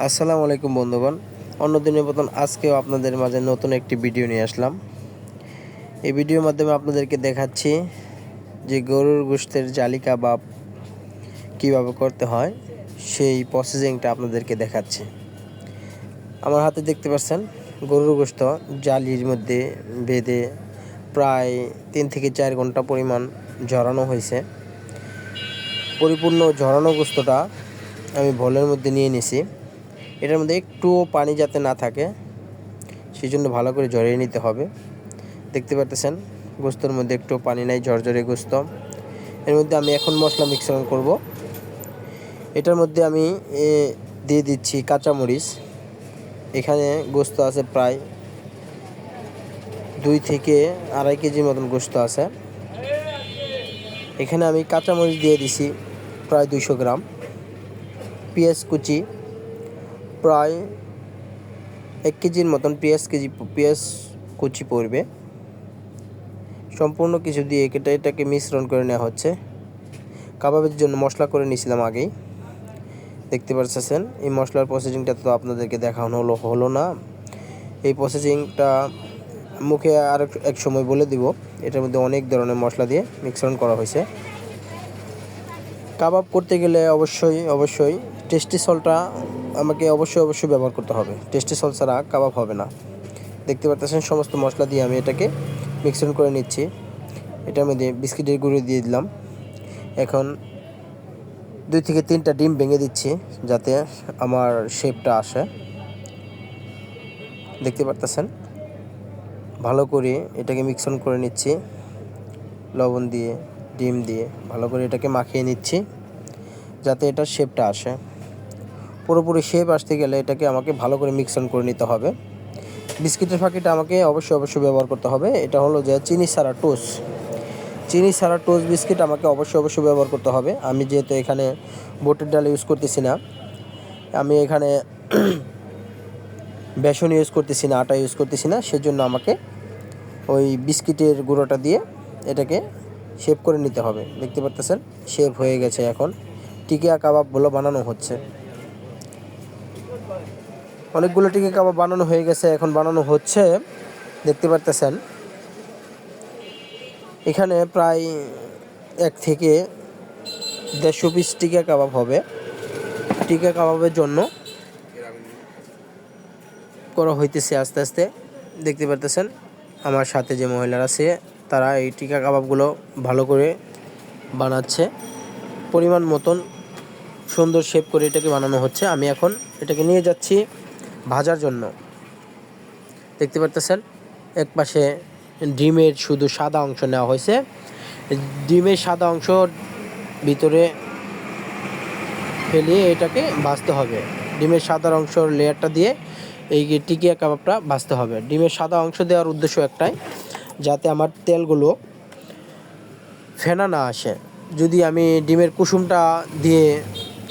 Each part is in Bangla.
আসসালামু আলাইকুম বন্ধুগণ। অন্য দিনের মতন আজকেও আপনাদের মাঝে নতুন একটি ভিডিও নিয়ে আসলাম। এই ভিডিওর মাধ্যমে আপনাদেরকে দেখাচ্ছি যে গরুর গোশতের জালি কাবাব কীভাবে করতে হয়, সেই প্রসেসিংটা আপনাদেরকে দেখাচ্ছি। আমার হাতে দেখতে পাচ্ছেন, গরুর গোশত জালির মধ্যে বেঁধে প্রায় তিন থেকে চার ঘণ্টা পরিমাণ ঝরানো হয়েছে। পরিপূর্ণ ঝরানো গোস্তটা আমি ভলের মধ্যে নিয়ে নিছি। এটার মধ্যে একটুও পানি যাতে না থাকে সেই জন্য ভালো করে ঝরিয়ে নিতে হবে। দেখতে পারতেছেন, গোস্তর মধ্যে একটু পানি নাই, ঝরঝরে গোস্ত। এর মধ্যে আমি এখন মশলা মিশ্রণ করব। এটার মধ্যে আমি দিয়ে দিচ্ছি কাঁচামরিচ। এখানে গোস্ত আছে প্রায় দুই থেকে আড়াই কেজির মতন গোস্ত আছে। এখানে আমি কাঁচামরিচ দিয়ে দিছি প্রায় দুইশো গ্রাম। পেঁয়াজ কুচি। প্রায় এক কেজির মতন পেঁয়াজ কেজি, পেঁয়াজ কুচি পড়বে। সম্পূর্ণ কিছু দিয়ে এটা এটাকে মিশ্রণ করে নেওয়া হচ্ছে। কাবাবের জন্য মশলা করে নিয়েছিলাম আগেই। দেখতে পাচ্ছেন এই মশলার প্রসেসিংটা তো আপনাদেরকে দেখানো হলো হলো না। এই প্রসেসিংটা মুখে আর এক সময় বলে দিব। এটার মধ্যে অনেক ধরনের মশলা দিয়ে মিশ্রণ করা হয়েছে। কাবাব করতে গেলে অবশ্যই অবশ্যই টেস্টি সলটা আমাকে অবশ্যই অবশ্যই ব্যবহার করতে হবে। টেস্টি সল ছাড়া কাবাব হবে না। দেখতে পাচ্ছেন সমস্ত মশলা দিয়ে আমি এটাকে মিশ্রণ করে নিচ্ছি। এটার মধ্যে বিস্কিটের গুঁড়ো দিয়ে দিলাম। এখন দুই থেকে তিনটা ডিম ভেঙে দিচ্ছি যাতে আমার শেপটা আসে। দেখতে পারতেছেন? ভালো করে এটাকে মিক্সন করে নিচ্ছি। লবণ দিয়ে, ডিম দিয়ে ভালো করে এটাকে মাখিয়ে নিচ্ছি। যাতে এটার শেপটা আসে। পুরোপুরি শেপ আসতে গেলে এটাকে আমাকে ভালো করে মিক্সন করে নিতে হবে। বিস্কিটের ফাঁকিটা আমাকে অবশ্যই অবশ্যই ব্যবহার করতে হবে। এটা হলো যে চিনি ছাড়া টোস চিনি ছাড়া টোস্ট বিস্কিট আমাকে অবশ্যই অবশ্যই ব্যবহার করতে হবে। আমি যেহেতু এখানে বোটের ডাল ইউজ করতেছি না, আমি এখানে বেসন ইউজ করতেছি না, আটা ইউজ করতেছি না, সেজন্য আমাকে ওই বিস্কিটের গুঁড়োটা দিয়ে এটাকে শেপ করে নিতে হবে। দেখতে পারতেছেন? শেপ হয়ে গেছে এখন। টিকিয়া কাবাবগুলো বানানো হচ্ছে। অনেকগুলো টিকি কাবাব বানানো হয়ে গেছে, এখন বানানো হচ্ছে। দেখতে পারতেছেন। এখানে প্রায় এক থেকে দেড়শো পিস টিকা কাবাব হবে। টিকা কাবাবের জন্য করা হইতেছে আস্তে আস্তে। দেখতে পারতেছেন, আমার সাথে যে মহিলারা আছে, তারা এই টিকা কাবাবগুলো ভালো করে বানাচ্ছে। পরিমাণ মতন সুন্দর শেপ করে এটাকে বানানো হচ্ছে। আমি এখন এটাকে নিয়ে যাচ্ছি। ভাজার জন্য। দেখতে পারতেছেন? এক পাশে ডিমের শুধু সাদা অংশ নেওয়া হয়েছে। ডিমের সাদা অংশ ভিতরে ফেলিয়ে এটাকে ভাজতে হবে। ডিমের সাদা অংশর লেয়ারটা দিয়ে এই টিকিয়া কাবাবটা ভাজতে হবে। ডিমের সাদা অংশ দেওয়ার উদ্দেশ্য একটাই, যাতে আমার তেলগুলো ফেনা না আসে। যদি আমি ডিমের কুসুমটা দিয়ে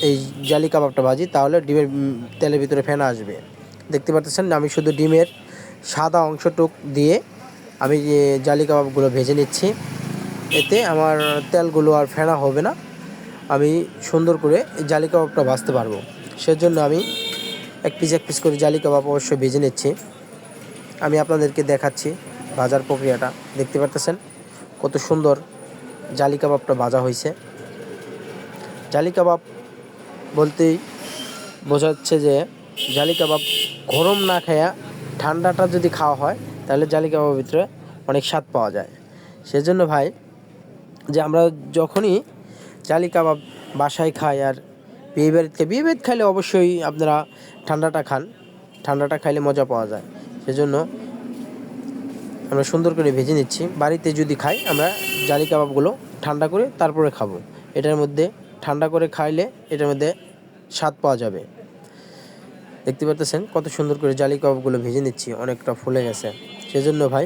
এই জালি কাবাবটা ভাজি, তাহলে ডিমের তেলের ভিতরে ফেনা আসবে। দেখতে পাচ্ছেন আমি শুধু ডিমের সাদা অংশটুক দিয়ে আমি জালি কাবাবগুলো ভেজে নিচ্ছি। এতে আমার তেলগুলো আর ফেনা হবে না। আমি সুন্দর করে জালি কাবাবটা ভাজতে পারব। সেজন্য আমি এক পিস এক পিস করে জালি কাবাব অবশ্যই ভেজে নিচ্ছি। আমি আপনাদেরকে দেখাচ্ছি ভাজার প্রক্রিয়াটা। দেখতে পারতেছেন কত সুন্দর জালি কাবাবটা ভাজা হয়েছে। জালি কাবাব বলতেই বোঝাচ্ছে যে জালি কাবাব গরম না খায়া ঠান্ডাটা যদি খাওয়া হয়, তাহলে জালি কাবাবের ভিতরে অনেক স্বাদ পাওয়া যায়। সেজন্য ভাই, যে আমরা যখনই জালি কাবাব বাসায় খাই আর বিয়ে বাড়িতে বিয়ে বাড়িতে খাইলে অবশ্যই আপনারা ঠান্ডাটা খান। ঠান্ডাটা খাইলে মজা পাওয়া যায়। সেজন্য আমরা সুন্দর করে ভেজে নিচ্ছি। বাড়িতে যদি খাই, আমরা জালি কাবাবগুলো ঠান্ডা করে তারপরে খাব। এটার মধ্যে ঠান্ডা করে খাইলে এটার মধ্যে স্বাদ পাওয়া যাবে। দেখতে পারতেছেন কত সুন্দর করে জালি কাবাবগুলো ভেজে নিচ্ছি অনেকটা ফুলে গেছে। সেজন্য ভাই